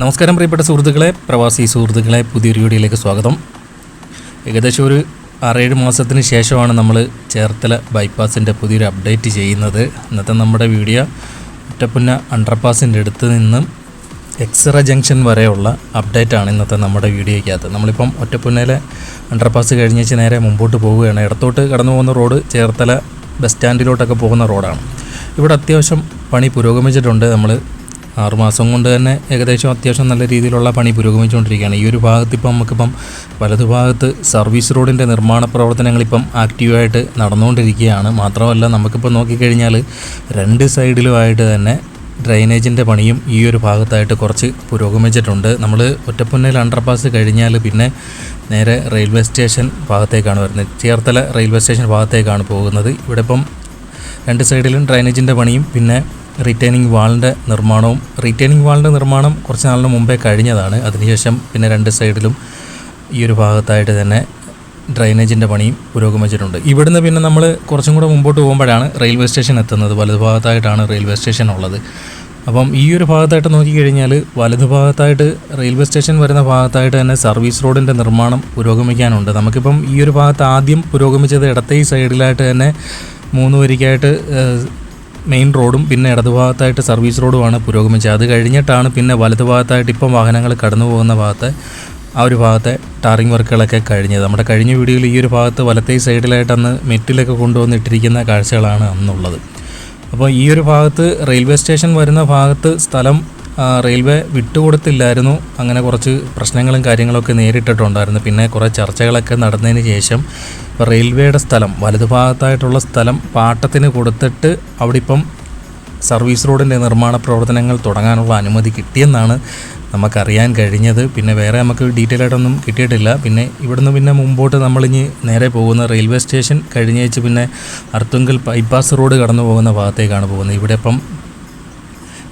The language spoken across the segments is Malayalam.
നമസ്കാരം പ്രിയപ്പെട്ട സുഹൃത്തുക്കളെ പ്രവാസി സുഹൃത്തുക്കളെ പുതിയൊരു വീഡിയോയിലേക്ക് സ്വാഗതം. ഏകദേശം ഒരു ആറേഴ് മാസത്തിന് ശേഷമാണ് നമ്മൾ ചേർത്തല ബൈപ്പാസിന്റെ പുതിയൊരു അപ്ഡേറ്റ് ചെയ്യുന്നത്. ഇന്നത്തെ നമ്മുടെ വീഡിയോ ഒറ്റപ്പുന്ന അണ്ടർപാസിന്റെ അടുത്ത് നിന്നും എക്സറ ജംഗ്ഷൻ വരെയുള്ള അപ്ഡേറ്റാണ് ഇന്നത്തെ നമ്മുടെ വീഡിയോയ്ക്കകത്ത്. നമ്മളിപ്പം ഒറ്റപ്പുന്നയിലെ അണ്ടർപാസ് കഴിഞ്ഞേച്ച് നേരെ മുമ്പോട്ട് പോവുകയാണ്. ഇടത്തോട്ട് കടന്നു പോകുന്ന റോഡ് ചേർത്തല ബസ് സ്റ്റാൻഡിലോട്ടൊക്കെ പോകുന്ന റോഡാണ്. ഇവിടെ അത്യാവശ്യം പണി പുരോഗമിച്ചിട്ടുണ്ട് നമ്മൾ ആറുമാസം കൊണ്ട് തന്നെ ഏകദേശം അത്യാവശ്യം നല്ല രീതിയിലുള്ള പണി പുരോഗമിച്ചുകൊണ്ടിരിക്കുകയാണ്. ഈ ഒരു ഭാഗത്ത് ഇപ്പം നമുക്കിപ്പം വലതുഭാഗത്ത് സർവീസ് റോഡിന്റെ നിർമ്മാണ പ്രവർത്തനങ്ങൾ ഇപ്പം ആക്റ്റീവായിട്ട് നടന്നുകൊണ്ടിരിക്കുകയാണ്. മാത്രമല്ല നമുക്കിപ്പോൾ നോക്കിക്കഴിഞ്ഞാൽ രണ്ട് സൈഡിലുമായിട്ട് തന്നെ ഡ്രൈനേജിന്റെ പണിയും ഈ ഒരു ഭാഗത്തായിട്ട് കുറച്ച് പുരോഗമിച്ചിട്ടുണ്ട്. നമ്മൾ ഒറ്റപ്പുന്നയിൽ അണ്ടർപാസ് കഴിഞ്ഞാൽ പിന്നെ നേരെ റെയിൽവേ സ്റ്റേഷൻ ഭാഗത്തേക്കാണ് വരുന്നത്. ചേർത്തല റെയിൽവേ സ്റ്റേഷൻ ഭാഗത്തേക്കാണ് പോകുന്നത്. ഇവിടെ ഇപ്പം രണ്ട് സൈഡിലും ഡ്രൈനേജിന്റെ പണിയും പിന്നെ റീറ്റെയിനിങ് വാളിന്റെ നിർമ്മാണവും റിട്ടേണിംഗ് വാളിന്റെ നിർമ്മാണം കുറച്ച് നാളിന് മുമ്പേ കഴിഞ്ഞതാണ്. അതിനുശേഷം പിന്നെ രണ്ട് സൈഡിലും ഈ ഒരു ഭാഗത്തായിട്ട് തന്നെ ഡ്രൈനേജിന്റെ പണിയും പുരോഗമിച്ചിട്ടുണ്ട്. ഇവിടുന്ന് പിന്നെ നമ്മൾ കുറച്ചും കൂടെ മുമ്പോട്ട് പോകുമ്പോഴാണ് റെയിൽവേ സ്റ്റേഷൻ എത്തുന്നത്. വലതുഭാഗത്തായിട്ടാണ് റെയിൽവേ സ്റ്റേഷൻ ഉള്ളത്. അപ്പം ഈ ഒരു ഭാഗത്തായിട്ട് നോക്കിക്കഴിഞ്ഞാൽ വലതുഭാഗത്തായിട്ട് റെയിൽവേ സ്റ്റേഷൻ വരുന്ന ഭാഗത്തായിട്ട് തന്നെ സർവീസ് റോഡിന്റെ നിർമ്മാണം പുരോഗമിക്കാനുണ്ട്. നമുക്കിപ്പം ഈ ഒരു ഭാഗത്ത് ആദ്യം പുരോഗമിച്ചത് ഇടത്തെ ഈ സൈഡിലായിട്ട് തന്നെ മൂന്ന് വരിക്കായിട്ട് മെയിൻ റോഡും പിന്നെ ഇടതുഭാഗത്തായിട്ട് സർവീസ് റോഡുമാണ് പുരോഗമിച്ചത്. അത് കഴിഞ്ഞിട്ടാണ് പിന്നെ വലതുഭാഗത്തായിട്ട് ഇപ്പം വാഹനങ്ങൾ കടന്നു പോകുന്ന ഭാഗത്ത് ആ ഒരു ഭാഗത്തെ ടാറിംഗ് വർക്കുകളൊക്കെ കഴിഞ്ഞത്. നമ്മുടെ കഴിഞ്ഞ വീഡിയോയിൽ ഈ ഒരു ഭാഗത്ത് വലത്തേ സൈഡിലായിട്ട് അന്ന് മെറ്റിലൊക്കെ കൊണ്ടുവന്നിട്ടിരിക്കുന്ന കാഴ്ചകളാണ് അന്നുള്ളത്. അപ്പോൾ ഈ ഒരു ഭാഗത്ത് റെയിൽവേ സ്റ്റേഷൻ വരുന്ന ഭാഗത്ത് സ്ഥലം റെയിൽവേ വിട്ടുകൊടുത്തില്ലായിരുന്നു. അങ്ങനെ കുറച്ച് പ്രശ്നങ്ങളും കാര്യങ്ങളൊക്കെ നേരിട്ടിട്ടുണ്ടായിരുന്നു. പിന്നെ കുറേ ചർച്ചകളൊക്കെ നടന്നതിന് ശേഷം റെയിൽവേയുടെ സ്ഥലം വലതുഭാഗത്തായിട്ടുള്ള സ്ഥലം പാട്ടത്തിന് കൊടുത്തിട്ട് അവിടെ ഇപ്പം സർവീസ് റോഡിന്റെ നിർമ്മാണ പ്രവർത്തനങ്ങൾ തുടങ്ങാനുള്ള അനുമതി കിട്ടിയെന്നാണ് നമുക്കറിയാൻ കഴിഞ്ഞത്. പിന്നെ വേറെ നമുക്ക് ഡീറ്റെയിൽ ആയിട്ടൊന്നും കിട്ടിയിട്ടില്ല. പിന്നെ ഇവിടുന്ന് പിന്നെ മുമ്പോട്ട് നമ്മളിഞ്ഞ് നേരെ പോകുന്ന റെയിൽവേ സ്റ്റേഷൻ കഴിഞ്ഞേച്ച് പിന്നെ അർത്തുങ്കൽ ബൈപ്പാസ് റോഡ് കടന്നു പോകുന്ന ഭാഗത്തേക്കാണ് പോകുന്നത്. ഇവിടെ ഇപ്പം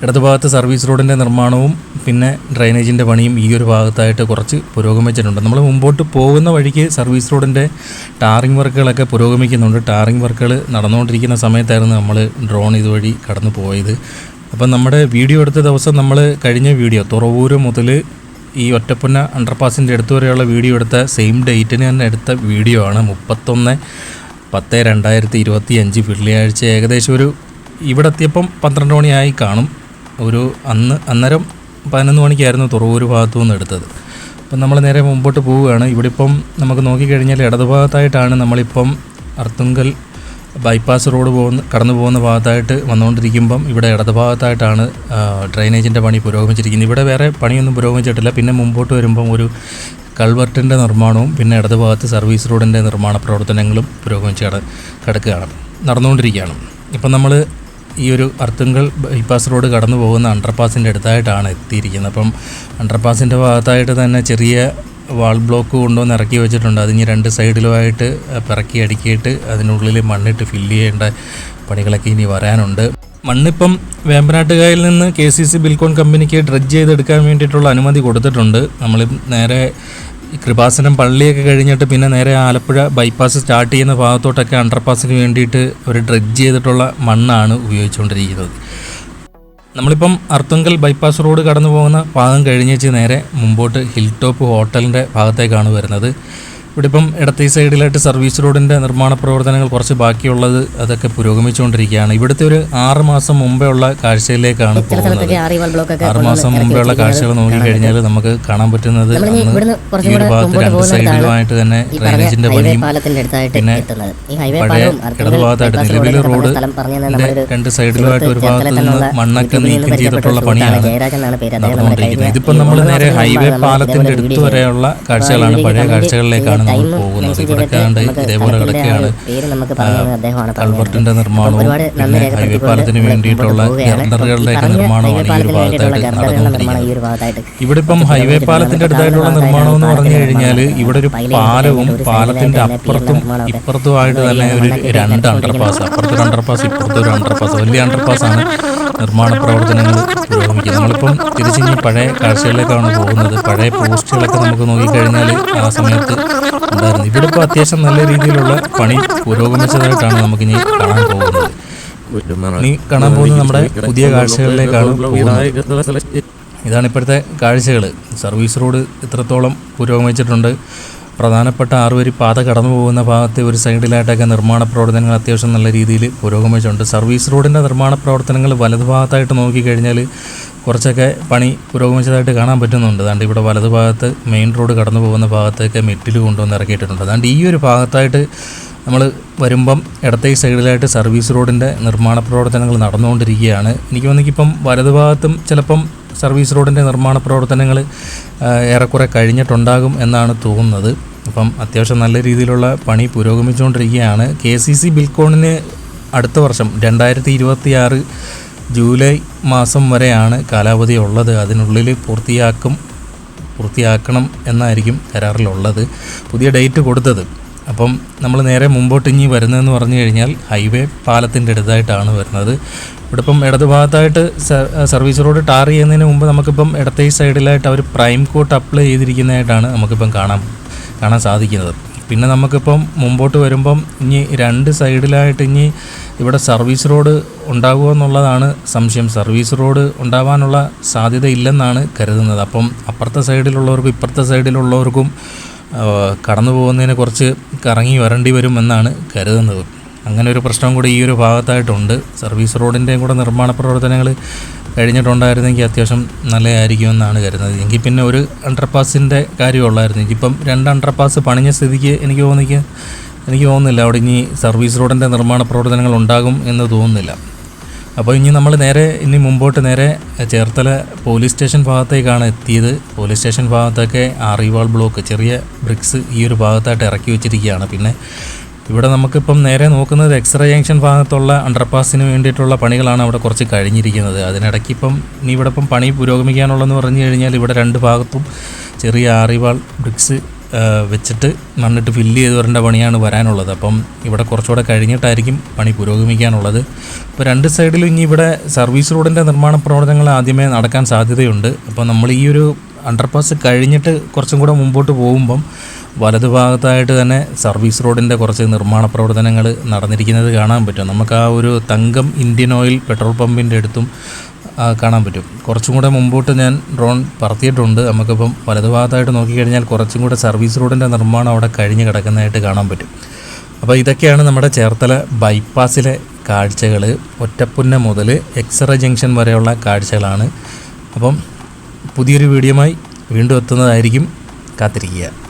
ഇടതുഭാഗത്ത് സർവീസ് റോഡിന്റെ നിർമ്മാണവും പിന്നെ ഡ്രൈനേജിന്റെ പണിയും ഈ ഒരു ഭാഗത്തായിട്ട് കുറച്ച് പുരോഗമിച്ചിട്ടുണ്ട്. നമ്മൾ മുമ്പോട്ട് പോകുന്ന വഴിക്ക് സർവീസ് റോഡിന്റെ ടാറിംഗ് വർക്കുകളൊക്കെ പുരോഗമിക്കുന്നുണ്ട്. ടാറിംഗ് വർക്കുകൾ നടന്നുകൊണ്ടിരിക്കുന്ന സമയത്തായിരുന്നു നമ്മൾ ഡ്രോൺ ഇതുവഴി കടന്നു പോയത്. അപ്പം നമ്മുടെ വീഡിയോ എടുത്ത ദിവസം നമ്മൾ കഴിഞ്ഞ വീഡിയോ തുറവൂര് മുതൽ ഈ ഒറ്റപ്പുന്ന അണ്ടർപാസിന്റെ അടുത്ത് വരെയുള്ള വീഡിയോ എടുത്ത സെയിം ഡേറ്റിന് തന്നെ എടുത്ത വീഡിയോ ആണ്. മുപ്പത്തൊന്ന് പത്ത് രണ്ടായിരത്തി ഇരുപത്തി അഞ്ച് വെള്ളിയാഴ്ച ഏകദേശം ഒരു ഇവിടെ എത്തിയപ്പം പന്ത്രണ്ട് മണിയായി കാണും. ഒരു അന്ന് അന്നേരം പതിനൊന്ന് മണിക്കായിരുന്നു തുറവൂർ ഭാഗത്തു നിന്ന് എടുത്തത്. അപ്പം നമ്മൾ നേരെ മുമ്പോട്ട് പോവുകയാണ്. ഇവിടെ ഇപ്പം നമുക്ക് നോക്കിക്കഴിഞ്ഞാൽ ഇടതുഭാഗത്തായിട്ടാണ് നമ്മളിപ്പം അർത്തുങ്കൽ ബൈപ്പാസ് റോഡ് പോകുന്ന കടന്നു പോകുന്ന ഭാഗത്തായിട്ട് വന്നുകൊണ്ടിരിക്കുമ്പം ഇവിടെ ഇടതുഭാഗത്തായിട്ടാണ് ഡ്രൈനേജിന്റെ പണി പുരോഗമിച്ചിരിക്കുന്നത്. ഇവിടെ വേറെ പണിയൊന്നും പുരോഗമിച്ചിട്ടില്ല. പിന്നെ മുമ്പോട്ട് വരുമ്പം ഒരു കൾവർട്ടിന്റെ നിർമ്മാണവും പിന്നെ ഇടതുഭാഗത്ത് സർവീസ് റോഡിന്റെ നിർമ്മാണ പ്രവർത്തനങ്ങളും പുരോഗമിച്ച് കട കിടക്കുകയാണ് നടന്നുകൊണ്ടിരിക്കുകയാണ്. ഇപ്പം നമ്മൾ ഈ ഒരു അർത്തുങ്കൽ ബൈപ്പാസ് റോഡ് കടന്നു പോകുന്ന അണ്ടർപാസിന്റെ അടുത്തായിട്ടാണ് എത്തിയിരിക്കുന്നത്. അപ്പം അണ്ടർപാസിന്റെ ഭാഗത്തായിട്ട് തന്നെ ചെറിയ വാൾ ബ്ലോക്ക് കൊണ്ടുവന്ന് ഇറക്കി വെച്ചിട്ടുണ്ട്. അതിന് രണ്ട് സൈഡിലുമായിട്ട് പിറക്കി അടുക്കിയിട്ട് അതിനുള്ളിൽ മണ്ണിട്ട് ഫില്ല് ചെയ്യേണ്ട പണികളൊക്കെ ഇനി വരാനുണ്ട്. മണ്ണിപ്പം വേമ്പനാട്ടുകായിൽ നിന്ന് കെ സി സി ബിൽക്കോൺ കമ്പനിക്ക് ഡ്രഡ്ജ് ചെയ്തെടുക്കാൻ വേണ്ടിയിട്ടുള്ള അനുമതി കൊടുത്തിട്ടുണ്ട്. നമ്മൾ നേരെ കൃപാസനം പള്ളിയൊക്കെ കഴിഞ്ഞിട്ട് പിന്നെ നേരെ ആലപ്പുഴ ബൈപ്പാസ് സ്റ്റാർട്ട് ചെയ്യുന്ന ഭാഗത്തോട്ടൊക്കെ അണ്ടർപാസിന് വേണ്ടിയിട്ട് ഒരു ഡ്രഡ്ജ് ചെയ്തിട്ടുള്ള മണ്ണാണ് ഉപയോഗിച്ചുകൊണ്ടിരിക്കുന്നത്. നമ്മളിപ്പം അർത്തുങ്കൽ ബൈപ്പാസ് റോഡ് കടന്നു പോകുന്ന ഭാഗം കഴിഞ്ഞേച്ച് നേരെ മുമ്പോട്ട് ഹിൽ ടോപ്പ് ഹോട്ടലിന്റെ ഭാഗത്തേക്കാണ് വരുന്നത്. ഇവിടെ ഇപ്പം ഇടത്തെ സൈഡിലായിട്ട് സർവീസ് റോഡിന്റെ നിർമ്മാണ പ്രവർത്തനങ്ങൾ കുറച്ച് ബാക്കിയുള്ളത് അതൊക്കെ പുരോഗമിച്ചുകൊണ്ടിരിക്കുകയാണ്. ഇവിടുത്തെ ഒരു ആറ് മാസം മുമ്പേ ഉള്ള കാഴ്ചയിലേക്കാണ് പോകുന്നത്. ആറ് മാസം മുമ്പേ ഉള്ള കാഴ്ചകൾ നോക്കിക്കഴിഞ്ഞാൽ നമുക്ക് കാണാൻ പറ്റുന്നത് ഈ ഒരു ഭാഗത്ത് രണ്ട് സൈഡിലുമായിട്ട് തന്നെ ഡ്രൈനേജിന്റെ പണിയും പിന്നെ പഴയ ഇടതുഭാഗത്തായിട്ട് നിലവിലെ റോഡ് രണ്ട് സൈഡിലുമായിട്ട് ഒരു ഭാഗത്ത് നിന്ന് മണ്ണൊക്കെ നീക്കം ചെയ്തിട്ടുള്ള പണിയാണ് നടന്നുകൊണ്ടിരിക്കുന്നത്. ഇതിപ്പം നമ്മൾ നേരെ ഹൈവേ പാലത്തിന്റെ അടുത്ത് വരെയുള്ള കാഴ്ചകളാണ്. പഴയ കാഴ്ചകളിലേക്കാണ് നമ്മൾ പോകുന്നത്. ഇവിടെ കണ്ട് ഇതേപോലെ കിടക്കുകയാണ്. കൾവർട്ടിന്റെ നിർമ്മാണവും പിന്നെ ഹൈവേ പാലത്തിന് വേണ്ടിയിട്ടുള്ള ഗർഡറുകളുടെയൊക്കെ നിർമ്മാണമാണ് ഈ ഒരു ഭാഗത്തായിട്ട് നടന്നുകൊണ്ടിരിക്കുന്നത്. ഇവിടെ ഇപ്പം ഹൈവേ പാലത്തിന്റെ അടുത്തായിട്ടുള്ള നിർമ്മാണം എന്ന് പറഞ്ഞു കഴിഞ്ഞാൽ ഇവിടെ ഒരു പാലവും പാലത്തിന്റെ അപ്പുറത്തും ഇപ്പുറത്തുമായിട്ട് തന്നെ ഒരു രണ്ട് അണ്ടർപാസ് അപ്പുറത്തൊരു അണ്ടർപാസ് ഇപ്പുറത്തൊരു അണ്ടർപാസ് വലിയ അണ്ടർപാസ് ആണ്. നിർമ്മാണ പ്രവർത്തനങ്ങൾ പുരോഗമിക്കുന്നത് നമ്മളിപ്പം തിരിച്ചിങ്ങി പഴയ കാഴ്ചകളിലേക്കാണ് പോകുന്നത്. പഴയ പോസ്റ്റുകളൊക്കെ നമുക്ക് നോക്കിക്കഴിഞ്ഞാൽ ആ സമയത്ത് ഉണ്ടായിരുന്നു. ഇവിടെ ഇപ്പോൾ അത്യാവശ്യം നല്ല രീതിയിലുള്ള പണി പുരോഗമിച്ചതായിട്ടാണ് നമുക്കിനി കാണാൻ പോകുന്നത്. ഇനി കാണാൻ പോകുന്നത് നമ്മുടെ പുതിയ കാഴ്ചകളിലേക്കാണ് പോകുന്നത്. ഇതാണ് ഇപ്പോഴത്തെ കാഴ്ചകൾ സർവീസ് റോഡ് ഇത്രത്തോളം പുരോഗമിച്ചിട്ടുണ്ട്. പ്രധാനപ്പെട്ട ആറുവരി പാത കടന്നു പോകുന്ന ഭാഗത്തെ ഒരു സൈഡിലായിട്ടൊക്കെ നിർമ്മാണ പ്രവർത്തനങ്ങൾ അത്യാവശ്യം നല്ല രീതിയിൽ പുരോഗമിച്ചിട്ടുണ്ട്. സർവീസ് റോഡിന്റെ നിർമ്മാണ പ്രവർത്തനങ്ങൾ വലതുഭാഗത്തായിട്ട് നോക്കിക്കഴിഞ്ഞാൽ കുറച്ചൊക്കെ പണി പുരോഗമിച്ചതായിട്ട് കാണാൻ പറ്റുന്നുണ്ട്. അതുകൊണ്ട് ഇവിടെ വലതുഭാഗത്ത് മെയിൻ റോഡ് കടന്നു പോകുന്ന ഭാഗത്തേക്ക് മെറ്റിൽ കൊണ്ടുവന്ന് ഇറക്കിയിട്ടുണ്ട്. അതുകൊണ്ട് ഈ ഒരു ഭാഗത്തായിട്ട് നമ്മൾ വരുമ്പം ഇടത്തെ സൈഡിലായിട്ട് സർവീസ് റോഡിന്റെ നിർമ്മാണ പ്രവർത്തനങ്ങൾ നടന്നുകൊണ്ടിരിക്കുകയാണ്. എനിക്ക് തോന്നിക്കിപ്പം ഇപ്പം വലതുഭാഗത്തും ചിലപ്പം സർവീസ് റോഡിന്റെ നിർമ്മാണ പ്രവർത്തനങ്ങൾ ഏറെക്കുറെ കഴിഞ്ഞിട്ടുണ്ടാകും എന്നാണ് തോന്നുന്നത്. അപ്പം അത്യാവശ്യം നല്ല രീതിയിലുള്ള പണി പുരോഗമിച്ചുകൊണ്ടിരിക്കുകയാണ്. കെ സി സി ബിൽക്കോണിന് അടുത്ത വർഷം രണ്ടായിരത്തി ഇരുപത്തി ആറ് ജൂലൈ മാസം വരെയാണ് കാലാവധി ഉള്ളത്. അതിനുള്ളിൽ പൂർത്തിയാക്കും പൂർത്തിയാക്കണം എന്നായിരിക്കും കരാറിലുള്ളത്. പുതിയ ഡേറ്റ് കൊടുത്തത്. അപ്പം നമ്മൾ നേരെ മുമ്പോട്ട് ഇനി വരുന്നതെന്ന് പറഞ്ഞു കഴിഞ്ഞാൽ ഹൈവേ പാലത്തിന്റെ അടുത്തായിട്ടാണ് വരുന്നത്. ഇവിടെ ഇപ്പം ഇടതുഭാഗത്തായിട്ട് സ- സർവീസ് റോഡ് ടാർ ചെയ്യുന്നതിന് മുമ്പ് നമുക്കിപ്പം ഇടത്തെ സൈഡിലായിട്ട് അവർ പ്രൈം കോട്ട് അപ്ലൈ ചെയ്തിരിക്കുന്നതായിട്ടാണ് നമുക്കിപ്പം കാണാൻ കാണാൻ സാധിക്കുന്നത്. പിന്നെ നമുക്കിപ്പം മുമ്പോട്ട് വരുമ്പം ഇനി രണ്ട് സൈഡിലായിട്ട് ഇനി ഇവിടെ സർവീസ് റോഡ് ഉണ്ടാകുമോ എന്നുള്ളതാണ് സംശയം. സർവീസ് റോഡ് ഉണ്ടാവാനുള്ള സാധ്യത ഇല്ലെന്നാണ് കരുതുന്നത്. അപ്പം അപ്പുറത്തെ സൈഡിലുള്ളവർക്കും ഇപ്പുറത്തെ സൈഡിലുള്ളവർക്കും കടന്നു പോകുന്നതിന് കുറച്ച് കറങ്ങി വരേണ്ടി വരും എന്നാണ് കരുതുന്നത്. അങ്ങനെ ഒരു പ്രശ്നം കൂടി ഈ ഒരു ഭാഗത്തായിട്ടുണ്ട്. സർവീസ് റോഡിന്റെയും കൂടെ നിർമ്മാണ പ്രവർത്തനങ്ങൾ കഴിഞ്ഞിട്ടുണ്ടായിരുന്നെങ്കിൽ അത്യാവശ്യം നല്ലതായിരിക്കുമെന്നാണ് കരുതുന്നത്. എങ്കിൽ പിന്നെ ഒരു അണ്ടർപാസിന്റെ കാര്യമുള്ളായിരുന്നു. എനിക്കിപ്പം രണ്ട് അണ്ടർപാസ് പണിഞ്ഞ സ്ഥിതിക്ക് എനിക്ക് തോന്നിക്ക് എനിക്ക് തോന്നുന്നില്ല. അവിടെ ഇനി സർവീസ് റോഡിന്റെ നിർമ്മാണ പ്രവർത്തനങ്ങൾ ഉണ്ടാകും എന്ന് തോന്നുന്നില്ല. അപ്പോൾ ഇനി നമ്മൾ നേരെ ഇനി മുമ്പോട്ട് നേരെ ചേർത്തല പോലീസ് സ്റ്റേഷൻ ഭാഗത്തേക്കാണ് എത്തിയത്. പോലീസ് സ്റ്റേഷൻ ഭാഗത്തൊക്കെ ആറിവാൾ ബ്ലോക്ക് ചെറിയ ബ്രിക്സ് ഈ ഒരു ഭാഗത്തായിട്ട് ഇറക്കി വെച്ചിരിക്കുകയാണ്. പിന്നെ ഇവിടെ നമുക്കിപ്പം നേരെ നോക്കുന്നത് എക്സ്റേ ജംഗ്ഷൻ ഭാഗത്തുള്ള അണ്ടർപാസിന് വേണ്ടിയിട്ടുള്ള പണികളാണ് അവിടെ കുറച്ച് കഴിഞ്ഞിരിക്കുന്നത്. അതിനിടയ്ക്ക് ഇപ്പം ഇനി ഇവിടെ ഇപ്പം പണി പുരോഗമിക്കാനുള്ളതെന്ന് പറഞ്ഞു കഴിഞ്ഞാൽ ഇവിടെ രണ്ട് ഭാഗത്തും ചെറിയ ആറിവാൾ ബ്രിക്സ് വെച്ചിട്ട് മണ്ണിട്ട് ഫില്ല് ചെയ്ത് വരേണ്ട പണിയാണ് വരാനുള്ളത്. അപ്പം ഇവിടെ കുറച്ചുകൂടെ കഴിഞ്ഞിട്ടായിരിക്കും പണി പുരോഗമിക്കാനുള്ളത്. അപ്പോൾ രണ്ട് സൈഡിലും ഇനി ഇവിടെ സർവീസ് റോഡിന്റെ നിർമ്മാണ പ്രവർത്തനങ്ങൾ ആദ്യമേ നടക്കാൻ സാധ്യതയുണ്ട്. അപ്പോൾ നമ്മൾ ഈ ഒരു അണ്ടർപാസ് കഴിഞ്ഞിട്ട് കുറച്ചും കൂടെ മുമ്പോട്ട് പോകുമ്പം വലതുഭാഗത്തായിട്ട് തന്നെ സർവീസ് റോഡിന്റെ കുറച്ച് നിർമ്മാണ പ്രവർത്തനങ്ങൾ നടന്നിരിക്കുന്നത് കാണാൻ പറ്റും. നമുക്ക് ആ ഒരു തങ്കം ഇന്ത്യൻ ഓയിൽ പെട്രോൾ പമ്പിന്റെ അടുത്തും കാണാൻ പറ്റും. കുറച്ചും കൂടെ മുമ്പോട്ട് ഞാൻ ഡ്രോൺ പറത്തിയിട്ടുണ്ട്. നമുക്കിപ്പം വലതുഭാഗത്തായിട്ട് നോക്കിക്കഴിഞ്ഞാൽ കുറച്ചും കൂടെ സർവീസ് റോഡിന്റെ നിർമ്മാണം അവിടെ കഴിഞ്ഞ് കിടക്കുന്നതായിട്ട് കാണാൻ പറ്റും. അപ്പോൾ ഇതൊക്കെയാണ് നമ്മുടെ ചേർത്തല ബൈപ്പാസിലെ കാഴ്ചകൾ ഒറ്റപ്പുന്ന മുതൽ എക്സറ ജംഗ്ഷൻ വരെയുള്ള കാഴ്ചകളാണ്. അപ്പം പുതിയൊരു വീഡിയോയുമായി വീണ്ടും എത്തുന്നതായിരിക്കും. കാത്തിരിക്കുക.